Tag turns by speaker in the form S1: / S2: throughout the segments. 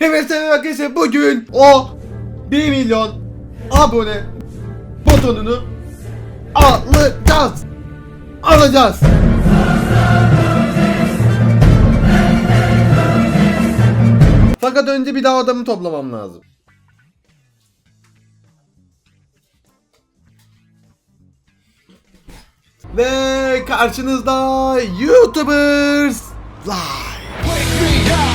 S1: Evet arkadaşlar bugün o 1 milyon abone butonunu alacağız. Alacağız. Fakat önce bir daha adamı toplamam lazım. Ve karşınızda YouTubers Live.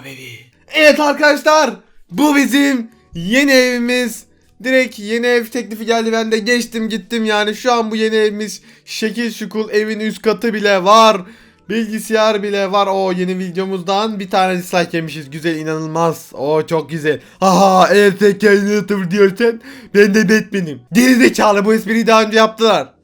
S1: Abi. Evet arkadaşlar bu bizim yeni evimiz. Direkt yeni ev teklifi geldi. Ben de geçtim gittim. Yani şu an bu yeni evimiz şekil şukul evin üst katı bile var. Bilgisayar bile var. O yeni videomuzdan bir tane dislike yemişiz. Güzel inanılmaz. O çok güzel. Haha eğer yayını YouTuber diyorsan ben de Batman'im. Geri zekalı bu espriyi daha önce yaptılar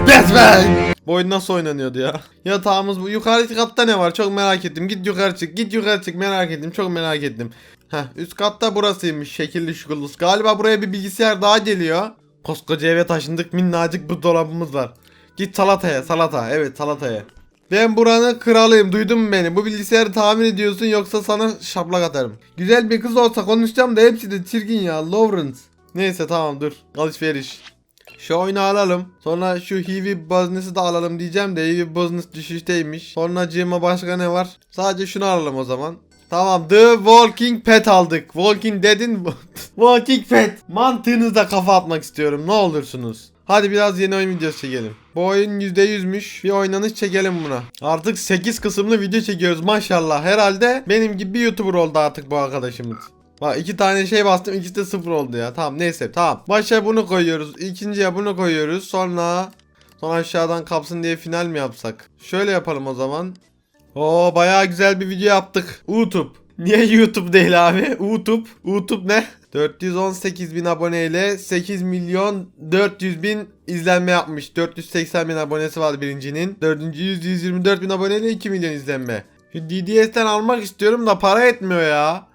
S1: Batman bu oyun nasıl oynanıyordu ya? Yatağımız bu. Yukarı katta ne var? Çok merak ettim. Git yukarı çık. Git yukarı çık. Merak ettim. Çok merak ettim. Heh üst katta burasıymış. Şekilli şukullu. Galiba buraya bir bilgisayar daha geliyor. Koskoca eve taşındık. Minnacık bu dolabımız var. Git salataya. Salata. Evet salataya. Ben buranın kralıyım. Duydun mu beni? Bu bilgisayarı tahmin ediyorsun yoksa sana şaplak atarım. Güzel bir kız olsa konuşacağım da hepsi de çirkin ya. Lawrence. Neyse tamam dur. Alışveriş. Şu oyunu alalım. Sonra şu Hivi Business'ı da alalım diyeceğim de Hivi Business düşüşteymiş. Sonra cima başka ne var? Sadece şunu alalım o zaman. Tamam The Walking Pet aldık. Walking Dead'in Walking Pet. Mantığınızda kafa atmak istiyorum ne olursunuz. Hadi biraz yeni oyun videosu çekelim. Bu oyun %100'müş. Bir oynanış çekelim buna. Artık 8 kısımlı video çekiyoruz maşallah. Herhalde benim gibi bir YouTuber oldu artık bu arkadaşımız. Bak iki tane şey bastım ikisi de sıfır oldu ya. Tamam neyse tamam. Başa bunu koyuyoruz. İkinciye bunu koyuyoruz. Sonra sonra aşağıdan kapsın diye final mi yapsak? Şöyle yapalım o zaman. Oo bayağı güzel bir video yaptık. YouTube. Niye YouTube değil abi? YouTube. YouTube ne? 418 bin aboneyle 8 milyon 400 bin izlenme yapmış. 480 bin abonesi var birincinin. Dördüncü 100 124 bin aboneyle 2 milyon izlenme. Şu DDS'den almak istiyorum da para etmiyor ya.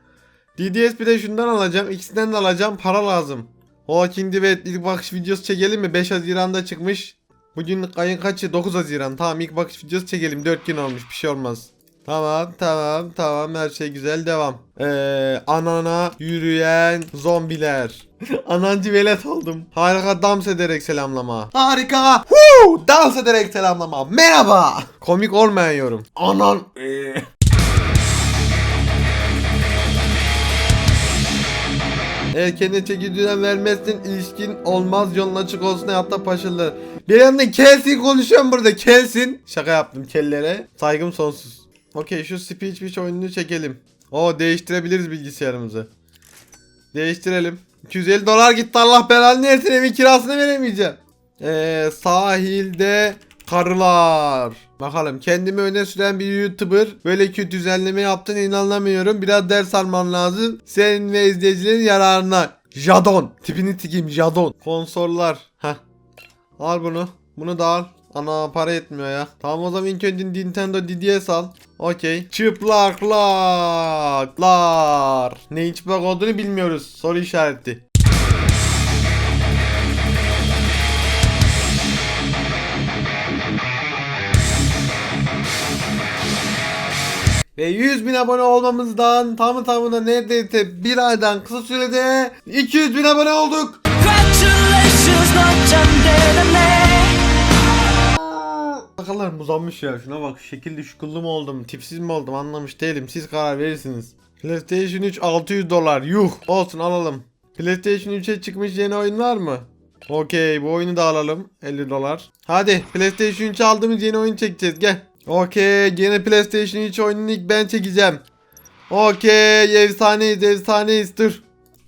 S1: DDS bir de şundan alacağım. İkisinden de alacağım. Para lazım. Walking Dead ilk bakış videosu çekelim mi? 5 Haziran'da çıkmış. Bugün ayın kaçı? 9 Haziran. Tamam ilk bakış videosu çekelim. 4 gün olmuş. Bir şey olmaz. Tamam tamam tamam her şey güzel devam. Ee, anana yürüyen zombiler. Anancı velet oldum. Harika dans ederek selamlama. Harika. Huu, dans ederek selamlama. Merhaba. Komik olmayan yorum. Anan. Eğer kendine çeki düzen vermezsin ilişkin olmaz yolun açık olsun hayatta başarılı. Bir yandan kelsin konuşuyorum burada kelsin. Şaka yaptım kellere. Saygım sonsuz. Okey şu speech speech oyununu çekelim. O değiştirebiliriz bilgisayarımızı. Değiştirelim. 250 dolar gitti Allah belanı versin evin kirasını veremeyeceğim. Ee, sahilde karılar. Bakalım kendimi öne süren bir YouTuber böyle kötü düzenleme yaptığını inanamıyorum. Biraz ders alman lazım. Senin ve izleyicilerin yararına. Jadon. Tipini tikeyim Jadon. Konsollar. Heh. Al bunu. Bunu da al. Ana para etmiyor ya. Tamam o zaman ilk önce Nintendo DDS al. Okey. Çıplaklar. Neyin çıplak olduğunu bilmiyoruz. Soru işareti. Ve 100 bin abone olmamızdan tamı tamına neredeyse bir aydan kısa sürede 200 bin abone olduk. Sakallarım uzanmış ya şuna bak şekilli şukullu mu oldum tipsiz mi oldum anlamış değilim siz karar verirsiniz. PlayStation 3 600 dolar yuh olsun alalım. PlayStation 3'e çıkmış yeni oyun var mı? Okey bu oyunu da alalım 50 dolar. Hadi PlayStation 3 aldığımız yeni oyun çekeceğiz gel. Okey yeni PlayStation 3 oyununu ilk ben çekeceğim. Okey efsaneyiz efsaneyiz dur.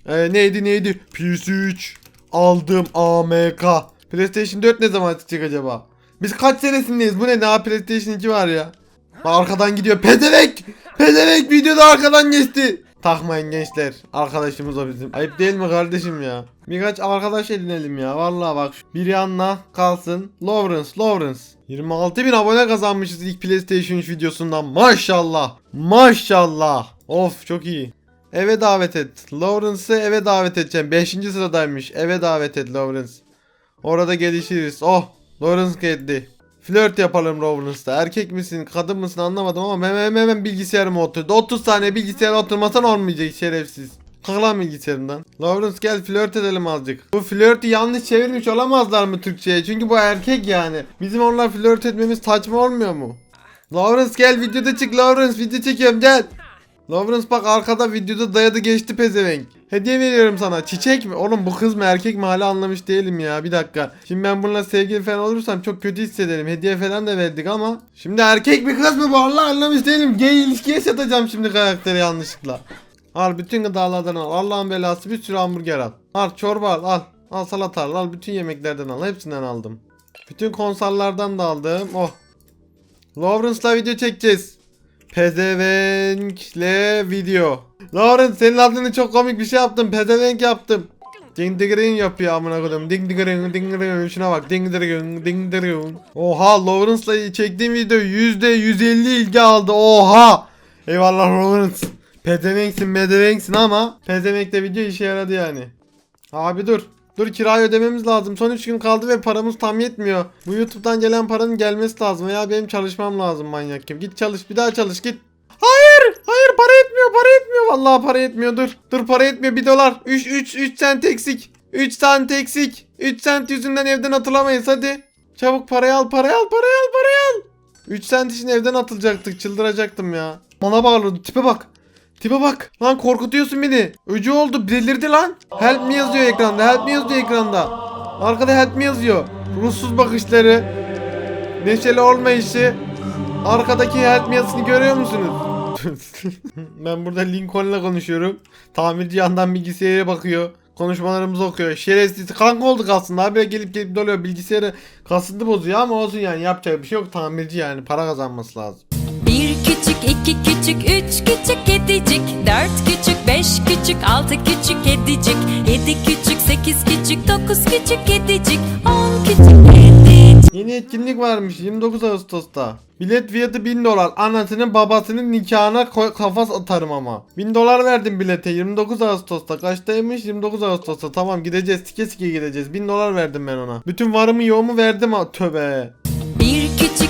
S1: Ee, neydi neydi? PS3 aldım AMK. PlayStation 4 ne zaman çıkacak acaba? Biz kaç senesindeyiz? Bu ne? Daha PlayStation 2 var ya. Arkadan gidiyor. Pezevenk! Pezevenk videoda arkadan geçti. Takmayın gençler. Arkadaşımız o bizim. Ayıp değil mi kardeşim ya? Birkaç arkadaş edinelim ya. Vallahi bak. Bir yanına kalsın. Lawrence, Lawrence. 26 bin abone kazanmışız ilk PlayStation 3 videosundan. Maşallah. Maşallah. Of çok iyi. Eve davet et. Lawrence'ı eve davet edeceğim. 5. sıradaymış. Eve davet et Lawrence. Orada gelişiriz. Oh. Lawrence geldi. Flört yapalım Lawrence'la. Erkek misin, kadın mısın anlamadım ama hemen hemen, hemen bilgisayarıma oturdu. 30 saniye bilgisayara oturmasan olmayacak şerefsiz. Kalk lan bilgisayarından. Lawrence gel flört edelim azıcık. Bu flörtü yanlış çevirmiş olamazlar mı Türkçe'ye? Çünkü bu erkek yani. Bizim onunla flört etmemiz saçma olmuyor mu? Lawrence gel videoda çık Lawrence video çekiyorum gel. Lawrence bak arkada videoda dayadı geçti pezevenk. Hediye veriyorum sana. Çiçek mi? Oğlum bu kız mı erkek mi hala anlamış değilim ya. Bir dakika. Şimdi ben bununla sevgili falan olursam çok kötü hissederim. Hediye falan da verdik ama. Şimdi erkek mi kız mı bu? Allah anlamış değilim. Gay ilişkiye satacağım şimdi karakteri yanlışlıkla. Al bütün gıdalardan al. Allah'ın belası bir sürü hamburger al. Al çorba al. Al, al salata al. Al bütün yemeklerden al. Hepsinden aldım. Bütün konsollardan da aldım. Oh. Lawrence'la video çekeceğiz. Pezevenkle video. Lawrence senin adını çok komik bir şey yaptım. Pezevenk yaptım. Ding digring yapıyor amına koydum. Ding digring ding digring şuna bak. Ding digring ding digring. Oha Lawrence'la çektiğim video %150 ilgi aldı. Oha. Eyvallah Lawrence. Pezevenksin medevenksin ama Pezevenk'te video işe yaradı yani. Abi dur. Dur kirayı ödememiz lazım. Son 3 gün kaldı ve paramız tam yetmiyor. Bu YouTube'dan gelen paranın gelmesi lazım. Ya benim çalışmam lazım manyak gibi. Git çalış bir daha çalış git. Hayır! Hayır para etmiyor para etmiyor. Vallahi para etmiyor dur. Dur para etmiyor 1 dolar. 3 3 3 sent eksik. 3 sent eksik. 3 sent yüzünden evden atılamayız hadi. Çabuk parayı al parayı al parayı al parayı al. 3 sent için evden atılacaktık çıldıracağım ya. Bana bağırdı tipe bak. Tipe bak. Lan korkutuyorsun beni. Öcü oldu belirdi lan. Help me yazıyor ekranda. Help me yazıyor ekranda. Arkada help me yazıyor. Ruhsuz bakışları. Neşeli olmayışı. Arkadaki help me yazısını görüyor musunuz? ben burada Lincoln'la konuşuyorum. Tamirci yandan bilgisayara bakıyor. Konuşmalarımızı okuyor. Şerefsiz kanka olduk aslında. Abi gelip gelip doluyor bilgisayarı kasıntı bozuyor ama olsun yani yapacak bir şey yok. Tamirci yani para kazanması lazım.
S2: İki küçük, üç küçük kedicik Dört küçük, beş küçük, altı küçük kedicik Yedi küçük, sekiz küçük, dokuz küçük kedicik On küçük kedicik
S1: Yeni etkinlik varmış 29 Ağustos'ta. Bilet fiyatı 1000 dolar. Anasının babasının nikahına kafas atarım ama. 1000 dolar verdim bilete 29 Ağustos'ta. Kaçtaymış? 29 Ağustos'ta. Tamam gideceğiz. Sike sike gideceğiz. 1000 dolar verdim ben ona. Bütün varımı yoğumu verdim. Tövbe.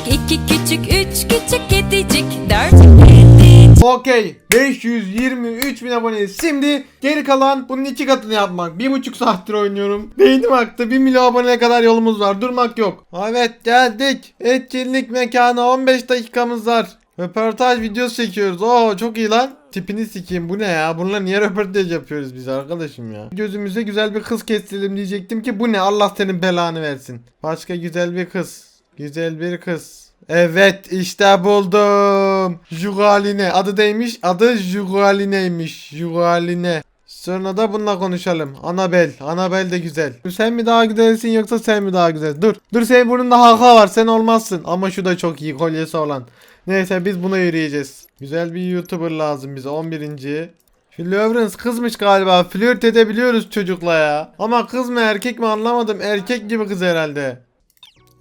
S2: İki küçük, üç küçük kedicik Dört kedicik
S1: Okey. 523 bin aboneyiz. Şimdi geri kalan bunun iki katını yapmak. Bir buçuk saattir oynuyorum. Beynim aktı. 1 milyon aboneye kadar yolumuz var. Durmak yok. Evet geldik. Etkinlik mekanı 15 dakikamız var. Röportaj videosu çekiyoruz. Oo çok iyi lan. Tipini sikeyim bu ne ya? Bununla niye röportaj yapıyoruz biz arkadaşım ya? Gözümüze güzel bir kız kestirelim diyecektim ki bu ne? Allah senin belanı versin. Başka güzel bir kız. Güzel bir kız. Evet işte buldum. Jugaline. Adı neymiş? Adı Jugaline'ymiş. Jugaline. Sonra da bununla konuşalım. Anabel. Anabel de güzel. Sen mi daha güzelsin yoksa sen mi daha güzel? Dur. Dur senin burnunda halka var. Sen olmazsın. Ama şu da çok iyi. Kolyesi olan. Neyse biz buna yürüyeceğiz. Güzel bir YouTuber lazım bize. 11. Şu Lawrence kızmış galiba. Flört edebiliyoruz çocukla ya. Ama kız mı erkek mi anlamadım. Erkek gibi kız herhalde.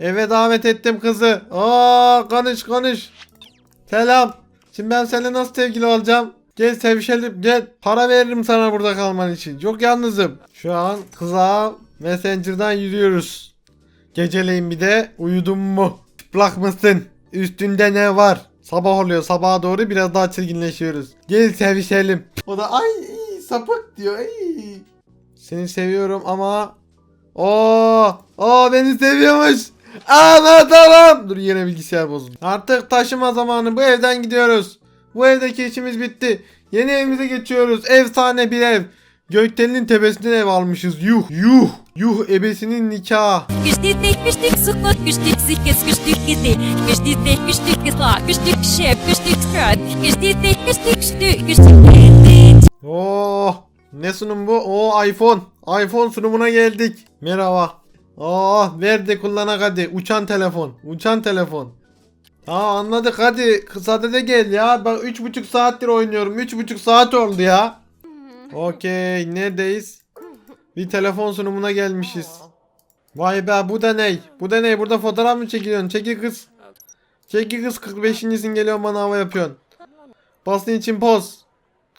S1: Eve davet ettim kızı. Aa konuş konuş. Selam. Şimdi ben seninle nasıl sevgili olacağım? Gel sevişelim gel. Para veririm sana burada kalman için. Çok yalnızım. Şu an kıza Messenger'dan yürüyoruz. Geceleyin bir de uyudun mu? Çıplak mısın? Üstünde ne var? Sabah oluyor. Sabaha doğru biraz daha çirkinleşiyoruz. Gel sevişelim. O da ay sapık diyor. Ay. Seni seviyorum ama Oo, o beni seviyormuş. Anlatalım. Dur yine bilgisayar bozuldu. Artık taşıma zamanı. Bu evden gidiyoruz. Bu evdeki işimiz bitti. Yeni evimize geçiyoruz. Efsane bir ev. Gökdelenin tepesinden ev almışız. Yuh yuh. Yuh ebesinin nikahı. Oh, ne sunum bu? Oo iPhone. iPhone sunumuna geldik. Merhaba. Oh, ver de kullanak hadi. Uçan telefon. Uçan telefon. Aa anladık hadi. Kısa de gel ya. Bak 3,5 saattir oynuyorum. 3,5 saat oldu ya. Okey. Neredeyiz? Bir telefon sunumuna gelmişiz. Vay be bu da ney? Bu da ney? Burada fotoğraf mı çekiliyorsun? Çekil kız. Çekil kız 45.sin geliyor bana hava yapıyorsun. Basın için poz.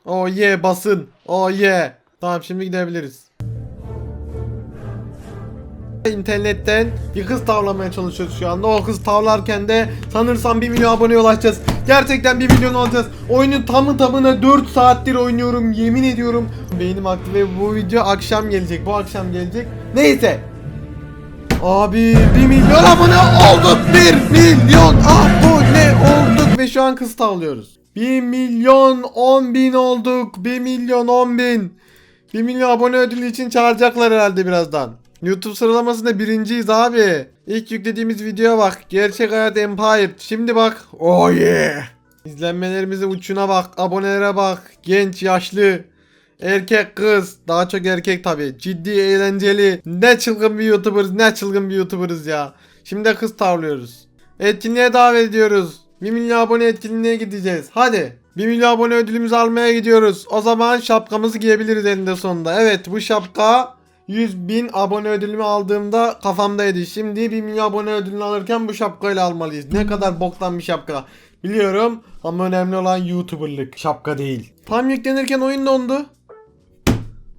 S1: Oh yeah basın. Oh yeah. Tamam şimdi gidebiliriz. İnternetten bir kız tavlamaya çalışıyoruz şu anda. O kız tavlarken de sanırsam 1 milyon aboneye ulaşacağız. Gerçekten 1 milyon olacağız. Oyunu tamı tamına 4 saattir oynuyorum yemin ediyorum. Beynim aklı ve bu video akşam gelecek. Bu akşam gelecek. Neyse. Abi 1 milyon abone olduk. 1 milyon abone olduk ve şu an kız tavlıyoruz. 1 milyon 10 bin olduk. 1 milyon 10 bin. 1 milyon abone ödülü için çağıracaklar herhalde birazdan. YouTube sıralamasında birinciyiz abi. İlk yüklediğimiz videoya bak. Gerçek hayat Empire. Şimdi bak. Oh yeah. İzlenmelerimizin uçuna bak. Abonelere bak. Genç, yaşlı. Erkek kız. Daha çok erkek tabi. Ciddi, eğlenceli. Ne çılgın bir YouTuber'ız. Ne çılgın bir YouTuber'ız ya. Şimdi de kız tavlıyoruz. Etkinliğe davet ediyoruz. 1 milyon abone etkinliğine gideceğiz. Hadi. 1 milyon abone ödülümüzü almaya gidiyoruz. O zaman şapkamızı giyebiliriz eninde sonunda. Evet bu şapka 100 bin abone ödülümü aldığımda kafamdaydı. Şimdi 1 milyon abone ödülünü alırken bu şapkayla almalıyız. Ne kadar boktan bir şapka. Biliyorum ama önemli olan YouTuber'lık. Şapka değil. Tam yüklenirken oyun dondu.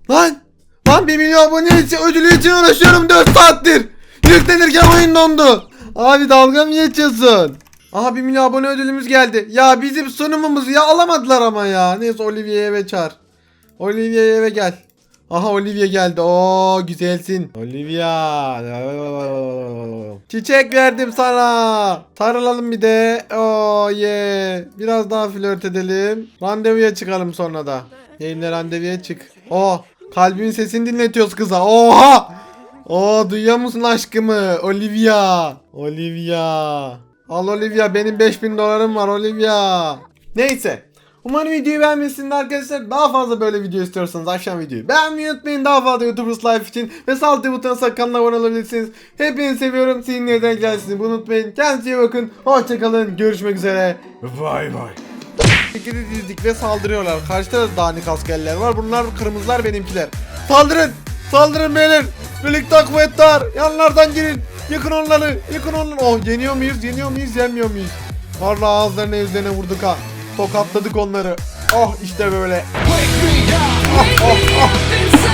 S1: Lan! Lan 1 milyon abone için ödülü için uğraşıyorum 4 saattir. Yüklenirken oyun dondu. Abi dalga mı geçiyorsun? Aha 1 milyon abone ödülümüz geldi. Ya bizim sunumumuzu ya alamadılar ama ya. Neyse Olivia'yı eve çağır. Olivia'yı eve gel. Aha Olivia geldi. Oo güzelsin. Olivia. Çiçek verdim sana. Sarılalım bir de. Oo ye. Biraz daha flört edelim. Randevuya çıkalım sonra da. Yayınla randevuya çık. Oh kalbimin sesini dinletiyoruz kıza. Oha. Oo duyuyor musun aşkımı? Olivia. Olivia. Al Olivia benim 5000 dolarım var Olivia. Neyse. Umarım videoyu beğenmişsiniz arkadaşlar. Daha fazla böyle video istiyorsanız aşağı videoyu beğenmeyi unutmayın. Daha fazla YouTubers Life için ve sağ alt butonuna kanala abone olabilirsiniz. Hepinizi seviyorum. Sizin nereden gelsiniz bunu unutmayın. Kendinize iyi bakın. Hoşçakalın. Görüşmek üzere. Bay bay. Şekilde dizdik ve saldırıyorlar. Karşıda da dağınık askerler var. Bunlar kırmızılar benimkiler. Saldırın. Saldırın beyler. Birlikte kuvvetler. Yanlardan girin. Yıkın onları. Yıkın onları. Oh yeniyor muyuz? Yeniyor muyuz? Yenmiyor muyuz? Vallahi ağızlarına yüzlerine vurduk ha. Tokatladık onları. Oh işte böyle. Oh, oh, oh.